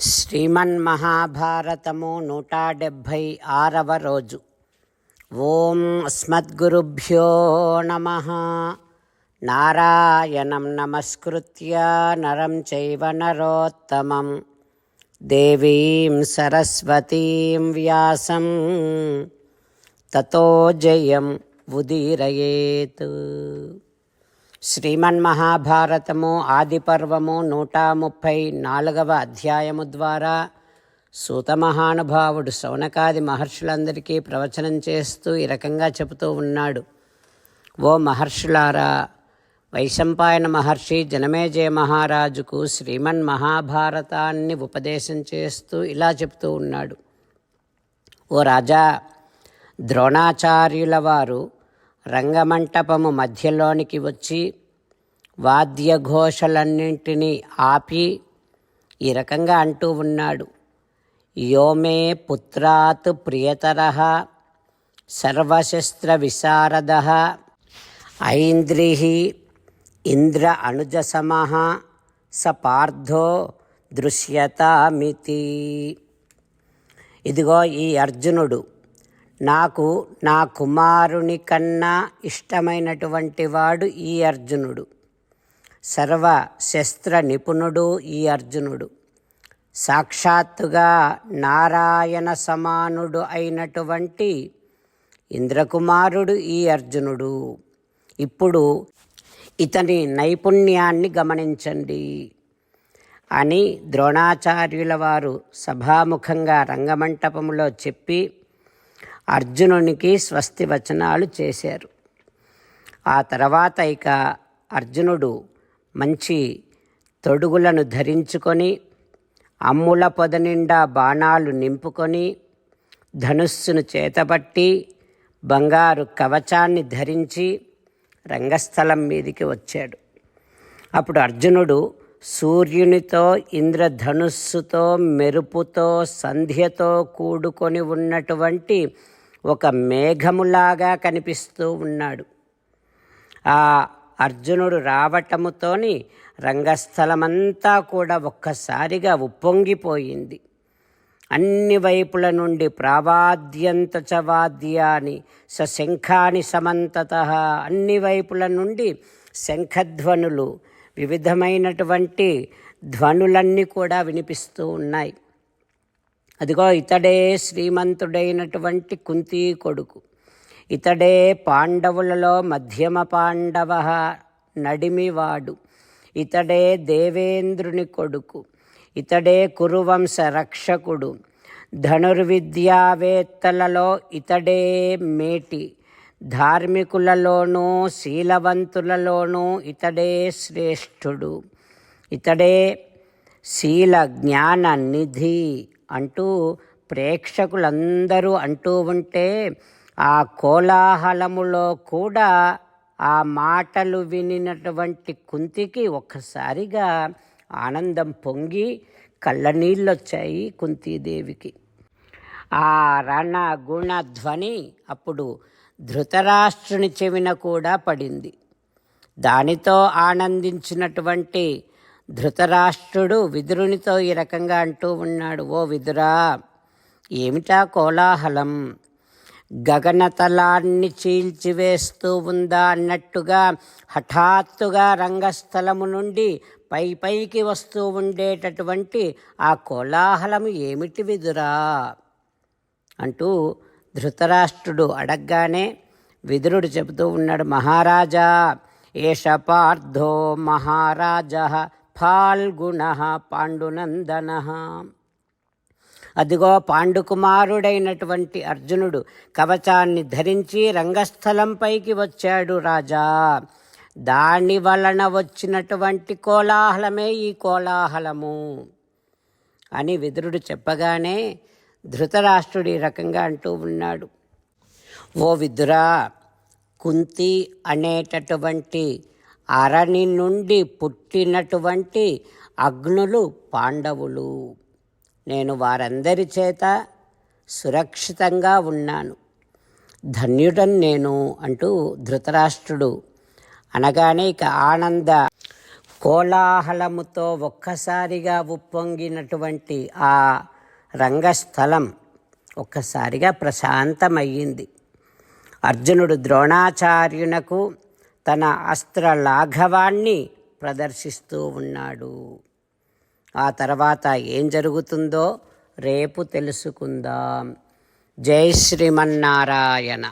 శ్రీమన్మహాభారతము నూట డెబ్భై ఆరవ రోజు. ఓం అస్మద్గురుభ్యో నమ. నారాయణం నమస్కృత్య నరం చైవ నరోత్తమం. దేవీం సరస్వతీం వ్యాసం. తతో జయం ఉదీరయేత్. శ్రీమన్మహాభారతము ఆదిపర్వము నూట ముప్పై నాలుగవ అధ్యాయము ద్వారా సూతమహానుభావుడు శౌనకాది మహర్షులందరికీ ప్రవచనం చేస్తూ ఈ రకంగా చెబుతూ ఉన్నాడు. ఓ మహర్షులారా వైశంపాయన మహర్షి జనమేజయ మహారాజుకు శ్రీమన్ మహాభారతాన్ని ఉపదేశం చేస్తూ ఇలా చెబుతూ ఉన్నాడు. ఓ రాజా ద్రోణాచార్యుల వారు రంగమంటపము మధ్యలోనికి వచ్చి వాద్యఘోషలన్నింటినీ ఆపి ఈ రకంగా అంటూ ఉన్నాడు. యోమే పుత్రాత్ ప్రియతర సర్వశస్త్ర విశారద ఐంద్రి ఇంద్ర అనుజసమ స పార్థో దృశ్యతామితి. ఇదిగో ఈ అర్జునుడు నాకు నా కుమారుని కన్నా ఇష్టమైనటువంటి వాడు ఈ అర్జునుడు. సర్వ శస్త్ర నిపుణుడు ఈ అర్జునుడు. సాక్షాత్తుగా నారాయణ సమానుడు అయినటువంటి ఇంద్రకుమారుడు ఈ అర్జునుడు. ఇప్పుడు ఇతని నైపుణ్యాన్ని గమనించండి. అని ద్రోణాచార్యుల వారు సభాముఖంగా రంగమంటపంలో చెప్పి అర్జునునికి స్వస్తి వచనాలు చేశారు. ఆ తర్వాత ఇక అర్జునుడు మంచి తొడుగులను ధరించుకొని అమ్ముల పొద నిండా బాణాలు నింపుకొని ధనుస్సును చేతబట్టి బంగారు కవచాన్ని ధరించి రంగస్థలం మీదికి వచ్చాడు. అప్పుడు అర్జునుడు సూర్యునితో ఇంద్రధనుస్సుతో మెరుపుతో సంధ్యతో కూడుకొని ఉన్నటువంటి ఒక మేఘములాగా కనిపిస్తూ ఉన్నాడు. ఆ అర్జునుడు రావటముతోని రంగస్థలమంతా కూడా ఒక్కసారిగా ఉప్పొంగిపోయింది. అన్ని వైపుల నుండి ప్రావాద్యంత చవాద్యాని సశంఖాని సమంతత అన్ని వైపుల నుండి శంఖధ్వనులు వివిధమైనటువంటి ధ్వనులన్నీ కూడా వినిపిస్తూ ఉన్నాయి. అదిగో ఇతడే శ్రీమంతుడైనటువంటి కుంతీ కొడుకు. ఇతడే పాండవులలో మధ్యమ పాండవ నడిమివాడు. ఇతడే దేవేంద్రుని కొడుకు. ఇతడే కురువంశ రక్షకుడు. ధనుర్విద్యావేత్తలలో ఇతడే మేటి. ధార్మికులలోనూ శీలవంతులలోనూ ఇతడే శ్రేష్ఠుడు. ఇతడే శీల జ్ఞాన నిధి అంటూ ప్రేక్షకులందరూ అంటూ ఉంటే ఆ కోలాహలములో కూడా ఆ మాటలు వినినటువంటి కుంతికి ఒక్కసారిగా ఆనందం పొంగి కళ్ళనీళ్ళొచ్చాయి కుంతీదేవికి. ఆ రణ గుణ ధ్వని అప్పుడు ధృతరాష్ట్రుని చెవిన కూడా పడింది. దానితో ఆనందించినటువంటి ధృతరాష్ట్రుడు విదురునితో ఈ రకంగా అంటూ ఉన్నాడు ఓ విదురా ఏమిటా కోలాహలం? గగనతలాన్ని చీల్చివేస్తూ ఉందా అన్నట్టుగా హఠాత్తుగా రంగస్థలము నుండి పై పైకి వస్తూ ఉండేటటువంటి ఆ కోలాహలము ఏమిటి విదురా? అంటూ ధృతరాష్ట్రుడు అడగగానే విదురుడు చెబుతూ ఉన్నాడు మహారాజా ఏష పార్థో మహారాజ ఫాల్గుణ పాండునందన. అదిగో పాండుకుమారుడైనటువంటి అర్జునుడు కవచాన్ని ధరించి రంగస్థలంపైకి వచ్చాడు రాజా. దాని వలన వచ్చినటువంటి కోలాహలమే ఈ కోలాహలము. అని విదురుడు చెప్పగానే ధృతరాష్ట్రుడు ఈ రకంగా అంటూ ఉన్నాడు. ఓ విదురా కుంతి అనేటటువంటి అరణి నుండి పుట్టినటువంటి అగ్నులు పాండవులు. నేను వారందరి చేత సురక్షితంగా ఉన్నాను. ధన్యుడన్ నేను అంటూ ధృతరాష్ట్రుడు అనగానే ఇక ఆనంద కోలాహలముతో ఒక్కసారిగా ఉప్పొంగినటువంటి ఆ రంగస్థలం ఒక్కసారిగా ప్రశాంతమయ్యింది. అర్జునుడు ద్రోణాచార్యునకు తన అస్త్ర లాఘవాన్ని ప్రదర్శిస్తూ ఉన్నాడు. ఆ తర్వాత ఏం జరుగుతుందో రేపు తెలుసుకుందాం. జై శ్రీమన్నారాయణ.